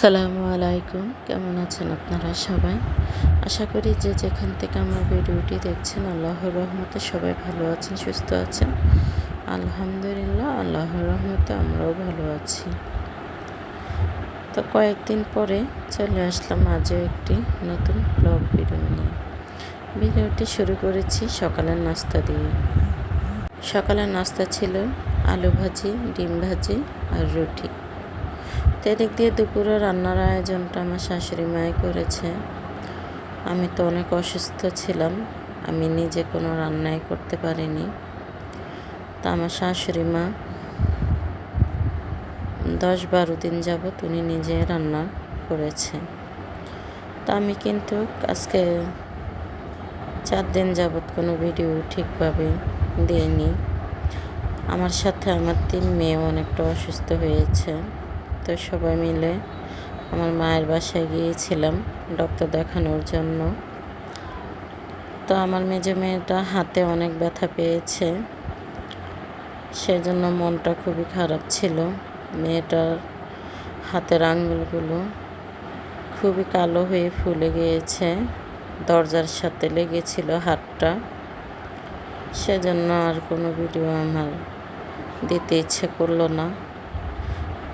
আসসালামু আলাইকুম। কেমন আছেন আপনারা সবাই? আশা করি যে যেখান থেকে আমার ভিডিওটি দেখছেন, আল্লাহর রহমতে সবাই ভালো আছেন, সুস্থ আছেন। আলহামদুলিল্লাহ, আল্লাহর রহমতে আমরাও ভালো আছি। তো কয়েকদিন পরে চলে আসলাম আজও একটি নতুন ব্লগ ভিডিও নিয়ে। ভিডিওটি শুরু করেছি সকালের নাস্তা দিয়ে। সকালের নাস্তা ছিল আলু ভাজি, ডিম ভাজি আর রুটি। তো এদিক দিয়ে দুপুরে রান্নার আয়োজনটা আমার শাশুড়ি মাই করেছে। আমি তো অনেক অসুস্থ ছিলাম, আমি নিজে কোনো রান্নাই করতে পারিনি। তা আমার শাশুড়ি মা, দশ বারো দিন যাবৎ উনি নিজে রান্না করেছে। তা আমি কিন্তু আজকে চার দিন যাবৎ কোনো ভিডিও ঠিকভাবে দিইনি। আমার সাথে আমার তিন মেয়ে অনেকটা অসুস্থ হয়েছে। তো সবাই মিলে আমার মায়ের বাসায় গিয়েছিলাম ডক্টর দেখানোর জন্য। তো আমার মেজে মেয়েটা হাতে অনেক ব্যথা পেয়েছে, সেজন্য মনটা খুবই খারাপ ছিল। মেয়েটার হাতের আঙ্গুলগুলো খুবই কালো হয়ে ফুলে গিয়েছে, দরজার সাথে লেগেছিল হাতটা। সেজন্য আর কোনো ভিডিও আমার দিতে ইচ্ছে করল না।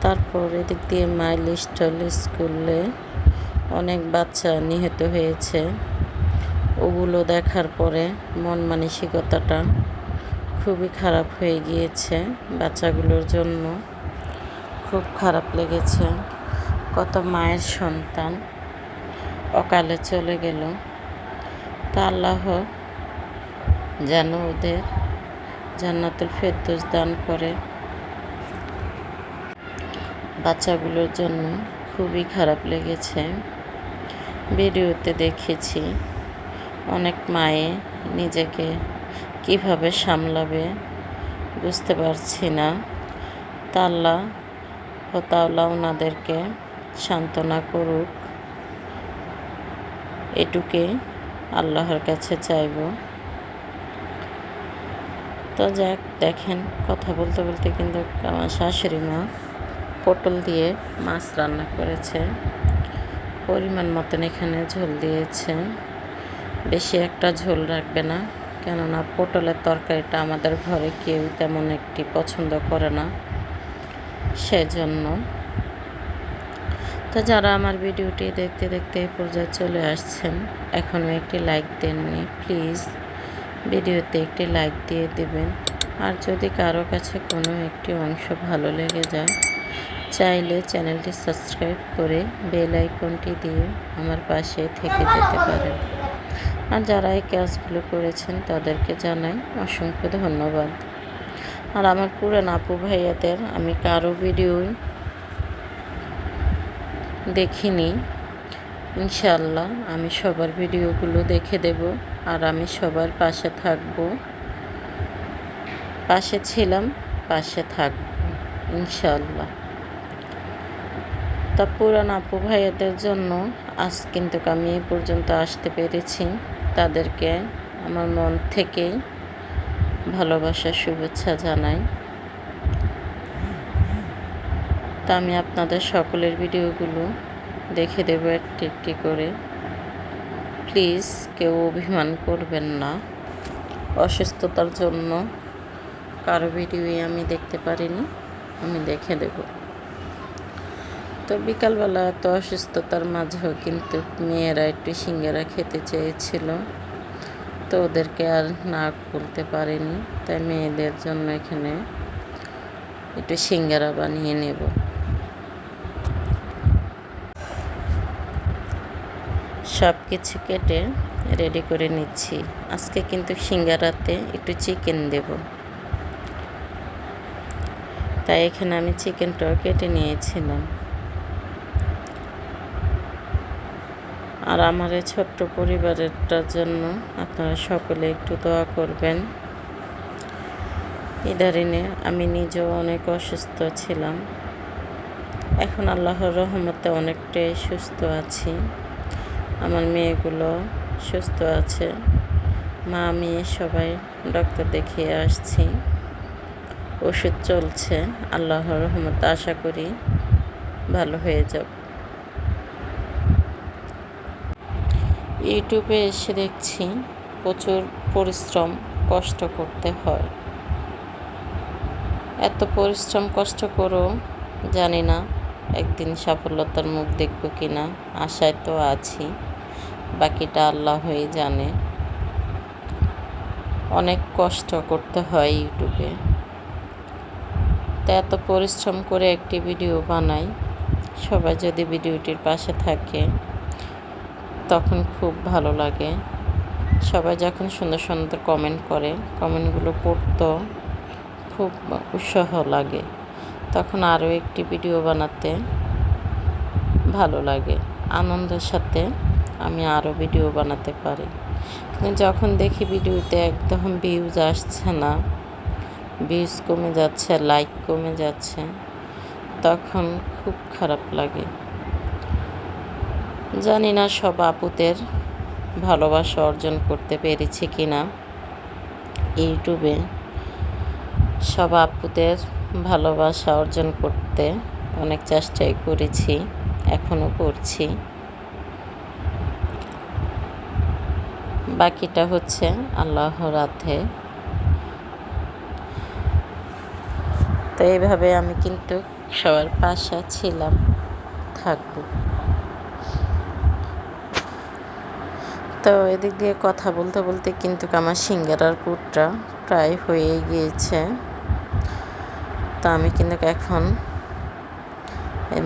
তারপর এদিক দিয়ে মাইল স্টল স্কুলে অনেক বাচ্চা নিহত হয়েছে। ওগুলো দেখার পরে মন মানসিকতাটা খুবই খারাপ হয়ে গিয়েছে বাচ্চাগুলোর জন্য। খুব খারাপ লেগেছে। কত মায়ের সন্তান অকালে চলে গেল। তা আল্লাহ যেন ওদের জান্নাতুল ফেরদৌস দান করে। বাচ্চাগুলোর জন্য খুবই খারাপ লেগেছে। ভিডিওতে দেখেছি অনেক মায়ে নিজেকে কীভাবে সামলাবে বুঝতে পারছি না। তাল্লা হতাওলা ওনাদেরকে সান্ত্বনা করুক। এটুকে আল্লাহর কাছে চাইব। তো যাক, দেখেন, কথা বলতে বলতে কিন্তু আমার শাশুড়ি মা পটল দিয়ে মাছ রান্না করেছে। পরিমাণ মতন এখানে ঝোল দিয়েছে। বেশি একটা ঝোল রাখবে না, কেননা পটলের তরকারিটা আমাদের ঘরে কেউ তেমন একটি পছন্দ করে না। সেজন্য তো যারা আমার ভিডিওটি দেখতে দেখতে এই পর্যায়ে চলে আসছেন, এখনও একটি লাইক দেননি, প্লিজ ভিডিওতে একটি লাইক দিয়ে দেবেন। আর যদি কারও কাছে কোনো একটি অংশ ভালো লেগে যায় চাইলে চ্যানেলটি সাবস্ক্রাইব করে বেল আইকনটি দিয়ে আমার পাশে থেকে যেতে পারেন। আর যারা এই কাজগুলো করেছেন তাদেরকে জানাই অসংখ্য ধন্যবাদ। আর আমার পুরান আপু ভাইয়াদের আমি কারও ভিডিও দেখিনি। ইনশাল্লাহ আমি সবার ভিডিওগুলো দেখে দেব আর আমি সবার পাশে থাকব। পাশে ছিলাম, পাশে থাকব ইনশাল্লাহ তা পুরান আপু ভাইয়াদের জন্য আজ কিন্তু আমি এই পর্যন্ত আসতে পেরেছি। তাদেরকে আমার মন থেকেই ভালোবাসা, শুভেচ্ছা জানাই। তা আমি আপনাদের সকলের ভিডিওগুলো দেখে দেব একটি একটি করে। প্লিজ কেউ অভিমান করবেন না। অসুস্থতার জন্য কারও ভিডিওই আমি দেখতে পারিনি, আমি দেখে দেবো। তো বিকালবেলা এত অসুস্থতার মাঝেও কিন্তু মেয়েরা একটু সিঙ্গারা খেতে চেয়েছিল। তো ওদেরকে আর না বলতে পারেনি। তাই মেয়েদের জন্য এখানে একটু সিঙ্গারা বানিয়ে নেব। সব কিছু কেটে রেডি করে নিচ্ছি। আজকে কিন্তু সিঙ্গারাতে একটু চিকেন দেব। তাই এখানে আমি চিকেনটাও কেটে নিয়েছিলাম। আর আমার এই ছোট্ট পরিবারেরটার জন্য আপনারা সকলে একটু দোয়া করবেন। ইদারিনে আমি নিজেও অনেক অসুস্থ ছিলাম। এখন আল্লাহর রহমতে অনেকটাই সুস্থ আছি। আমার মেয়েগুলো সুস্থ আছে। মা মেয়ে সবাই ডক্টর দেখিয়ে আসছি। ওষুধ চলছে। আল্লাহর রহমতে আশা করি ভালো হয়ে যাবে ইউটিউবে এসে দেখছি প্রচুর পরিশ্রম কষ্ট করতে হয়। এত পরিশ্রম কষ্ট করেও জানি না একদিন সাফল্যতার মুখ দেখব কি না আশায় তো আছি, বাকিটা আল্লাহ হয়ে জানে। অনেক কষ্ট করতে হয় ইউটিউবে। তা এত পরিশ্রম করে একটি ভিডিও বানাই, সবাই যদি ভিডিওটির পাশে থাকে তখন খুব ভালো লাগে। সবাই যখন সুন্দর সুন্দর কমেন্ট করে কমেন্টগুলো পড়তো, খুব উৎসাহ লাগে। তখন আরও একটি ভিডিও বানাতে ভালো লাগে। আনন্দের সাথে আমি আরও ভিডিও বানাতে পারি। কিন্তু যখন দেখি ভিডিওতে একদম ভিউজ আসছে না ভিউজ কমে যাচ্ছে লাইক কমে যাচ্ছে, তখন খুব খারাপ লাগে। জানি না সব আপুদের ভালোবাসা অর্জন করতে পেরেছি কি না ইউটিউবে সব আপুদের ভালোবাসা অর্জন করতে অনেক চেষ্টাই করেছি, এখনও করছি। বাকিটা হচ্ছে আল্লাহর হাতে তো এইভাবে আমি কিন্তু সবার পাশা ছিলাম, থাকব। তো এদিক দিয়ে কথা বলতে বলতে কিন্তু আমার সিঙ্গারার পুরটা প্রায় হয়ে গিয়েছে। তো আমি কিন্তু এখন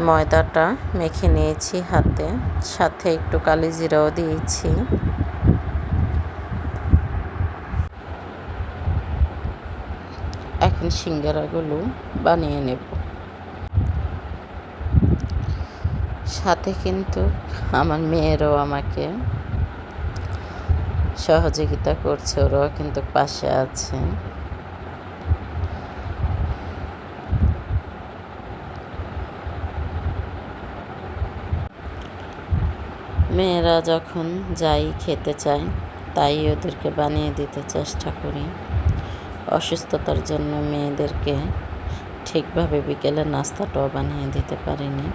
ময়দাটা মেখে নিয়েছি হাতে, সাথে একটু কালি জিরাও দিয়েছি। এখন সিঙ্গারাগুলো বানিয়ে নেব। সাথে কিন্তু আমার মেয়েরও আমাকে সহযোগিতা করছে, ওরাও কিন্তু পাশে আছে। মেয়েরা যখন যাই খেতে চায়, তাই ওদেরকে বানিয়ে দিতে চেষ্টা করি। অসুস্থতার জন্য মেয়েদেরকে ঠিকভাবে বিকেলে নাস্তাটাও বানিয়ে দিতে পারিনি।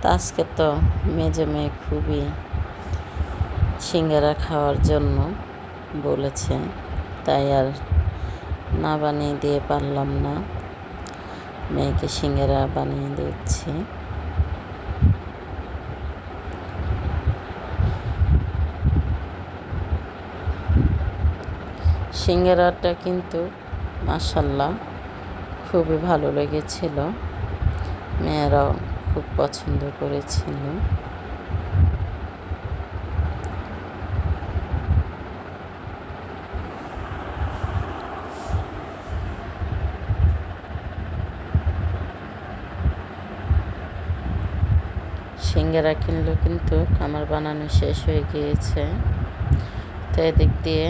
তা আজকে তো মেজে মেয়ে খুবই সিঙ্গারা খাওয়ার জন্য বলেছে, তাই আর না বানিয়ে দিয়ে পারলাম না। মেয়েকে সিঙ্গারা বানিয়ে দিচ্ছি। সিঙ্গারাটা কিন্তু মাসাল্লাহ খুবই ভালো লেগেছিল। মেয়েরাও খুব পছন্দ করেছিল। সিঙ্গারা কিনলেও কিন্তু আমার বানানো শেষ হয়ে গিয়েছে। তো এদিক দিয়ে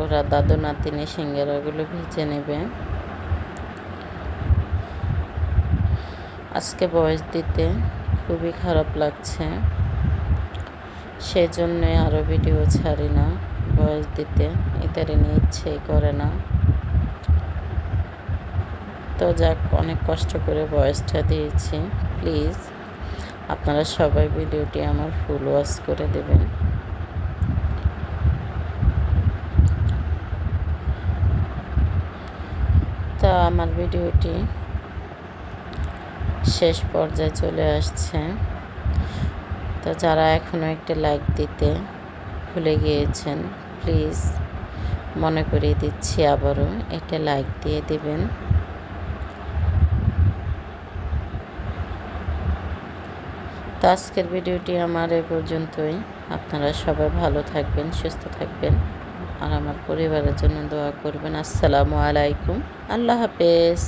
ওরা দাদু নাতিনি সিঙ্গারাগুলো ভেজে নেবে। আজকে বয়স দিতে খুবই খারাপ লাগছে। সেই জন্যে আরও ভিডিও ছাড়ি না বয়স দিতে। ইত্যাদি নিয়ে ইচ্ছেই করে না। তো যাক, অনেক কষ্ট করে বয়সটা দিয়েছি। প্লিজ আপনারা সবাই ভিডিওটি আমার ফুল ওয়াশ করে দেবেন। তা আমার ভিডিওটি শেষ পর্যায়ে চলে আসছে। তো যারা এখনও একটা লাইক দিতে ভুলে গিয়েছেন প্লিজ মনে করিয়ে দিচ্ছি আবারও, একটা লাইক দিয়ে দেবেন। তো আজকের ভিডিওটি আমার এ পর্যন্তই। আপনারা সবাই ভালো থাকবেন, সুস্থ থাকবেন আর আমার পরিবারের জন্য দোয়া করবেন। আসসালামু আলাইকুম। আল্লাহ হাফেজ।